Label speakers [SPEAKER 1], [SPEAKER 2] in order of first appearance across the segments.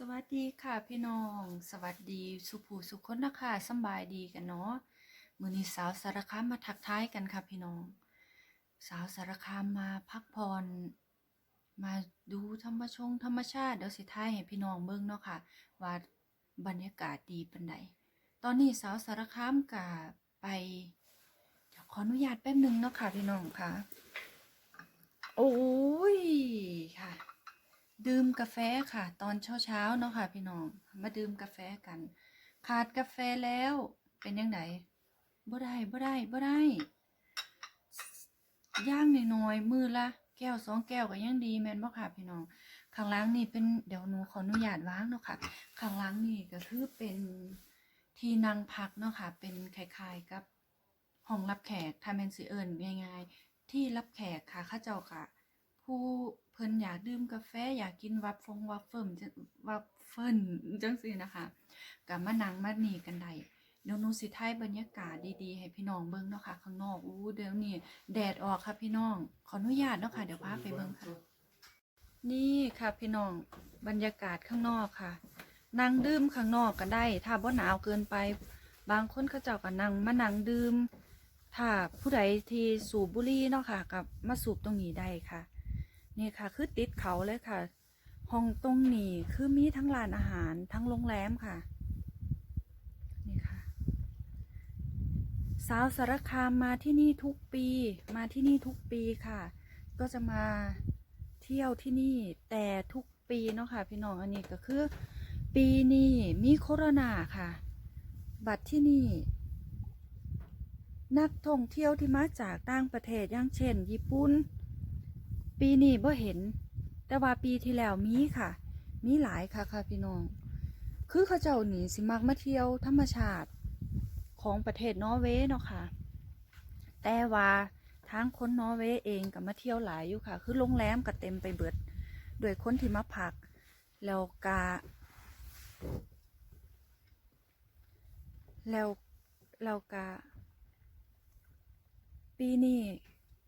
[SPEAKER 1] สวัสดีค่ะพี่น้อง สวัสดีสุภูสุคนนะคะสบายดีกันเนาะมือนี้สาวสารคามมาทักทายกันค่ะพี่น้อง สาวสารคามมาพักผ่อนมาดูธรรมชงธรรมชาติเดี๋ยวสิท้ายให้พี่น้องเบิ่งเนาะค่ะว่าบรรยากาศดีปันใดตอนนี้สาวสารคามกะไปขออนุญาตแป๊บหนึงเนาะค่ะพี่น้องค่ะ โอ้ยค่ะ ดื่มกาแฟค่ะ ตอนเช้าเช้าๆเนาะค่ะ พี่น้อง มาดื่มกาแฟกัน ขาดกาแฟแล้วเป็นยังไงบ่ได้บ่ได้บ่ได้ย่างหน่อยๆมือละแก้วสองแก้วก็ยังดีแม่นบ่ค่ะพี่น้องข้างล่างนี่เป็นเดี๋ยวหนูขออนุญาตวางเนาะค่ะข้างล่างนี่ก็คือเป็นที่นั่งพักเนาะค่ะ เป็นคล้ายๆกับห้องรับแขกถ้าแมนสิเอิ้นง่าย ๆ ที่รับแขกค่ะข้าเจ้าค่ะ ผู้เพิ่นอยากดื่มกาแฟอยากกินวัฟฟงวัฟเฟิมวัฟเฟิลจังซี่นะคะก็มานั่งมานี่กันได้เดี๋ยวนูสิถ่ายบรรยากาศดีๆ ให้พี่น้องเบิ่งเนาะค่ะข้างนอกอู้เดี๋ยวนี้แดดออกค่ะพี่น้อง ขออนุญาตเนาะค่ะเดี๋ยวพาไปเบิ่งค่ะ นี่ค่ะพี่น้องบรรยากาศข้างนอกค่ะนั่งดื่มข้างนอกก็ได้ ถ้าบ่หนาวเกินไป บางคนเขาเจ้าก็นั่งมานั่งดื่ม ถ้าผู้ใดที่สูบบุหรี่เนาะค่ะกับมาสูบตรงนี้ได้ค่ะ นี่ค่ะคือติดเขาเลยค่ะห้องตรงนี้คือมีทั้งร้านอาหารทั้งโรงแรมค่ะนี่ค่ะ สาวสารคามมาที่นี่ทุกปี มาที่นี่ทุกปีค่ะ ก็จะมาเที่ยวที่นี่แต่ทุกปีเนาะค่ะ พี่น้องอันนี้ก็คือ ปีนี้มีโคโรนาค่ะ บัตรที่นี่ นักท่องเที่ยวที่มาจากต่างประเทศอย่างเช่น ญี่ปุ่น ปีนี้บ่เห็น แต่ว่าปีที่แล้วมีค่ะ มีหลายค่ะค่ะพี่น้อง คือเขาเจ้าหนีสิมักมาเที่ยวธรรมชาติของประเทศนอร์เวย์เนาะค่ะ แต่ว่าทางคนนอร์เวย์เองก็มาเที่ยวหลายอยู่ค่ะ คือโรงแรมก็เต็มไปเบิดโดวยคนที่มาพัก แล้วกาแล้วแล้วกาปีนี้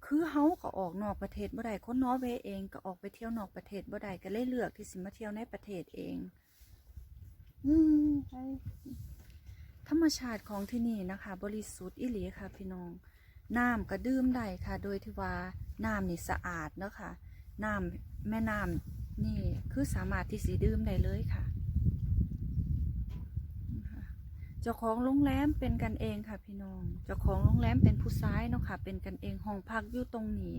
[SPEAKER 1] คือเฮาก็ออกนอกประเทศบ่ได้คนนอร์เวย์เองก็ออกไปเที่ยวนอกประเทศบ่ได้ก็เลยเลือกที่สิมาเที่ยวในประเทศเอง อืมใช่ธรรมชาติของที่นี่นะคะ บริสุทธิ์อิหลีค่ะ พี่น้อง น้ำก็ดื่มได้ค่ะ โดยที่ว่าน้ำนี่สะอาดเนาะค่ะน้ำแม่น้ำนี่คือสามารถที่สิดื่มได้เลยค่ะ เจ้าของโรงแรมเป็นกันเองค่ะพี่น้อง เจ้าของโรงแรมเป็นผู้ซ้ายเนาะค่ะ เป็นกันเองห้องพักอยู่ตรงนี้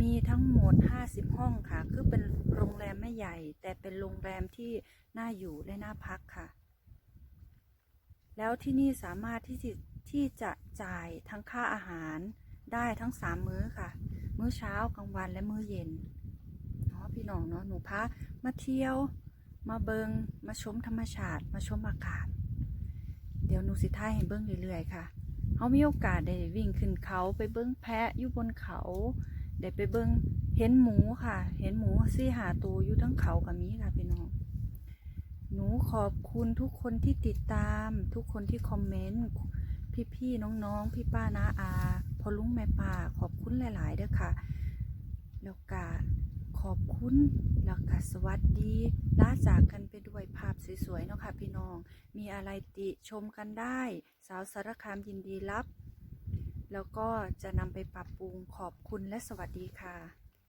[SPEAKER 1] มีทั้งหมด 50 ห้องค่ะ คือเป็นโรงแรมไม่ใหญ่ แต่เป็นโรงแรมที่น่าอยู่และน่าพักค่ะ แล้วที่นี่สามารถที่จะที่จะจ่ายทั้งค่าอาหารได้ทั้ง 3 มื้อค่ะ มื้อเช้ากลางวันและมื้อเย็นเนาะพี่น้องเนาะหนูพามาเที่ยว มาเบิงมาชมธรรมชาติ มาชมอากาศ ดี๋ยวหนูสิท้ายให้เบิ้งเรื่อยๆค่ะเขามีโอกาสได้วิ่งขึ้นเขาไปเบิ้งแพะอยู่บนเขาได้ไปเบิ้งเห็นหมูค่ะ เห็นหมูซี่หาตัวอยู่ทั้งเขากับมีค่ะพี่น้องหนูขอบคุณทุกคนที่ติดตาม ทุกคนที่คอมเมนต์พี่ๆน้องๆ พี่ป้านาอาพอลุงแม่ป้าขอบคุณหลายๆเด้อค่ะ แล้วก็ ขอบคุณแล้วก็สวัสดีลาจากกันไปด้วยภาพสวยๆเนาะค่ะพี่น้อง มีอะไรติชมกันได้ สาวสารคามยินดีรับ แล้วก็จะนำไปปรับปรุงขอบคุณและสวัสดีค่ะ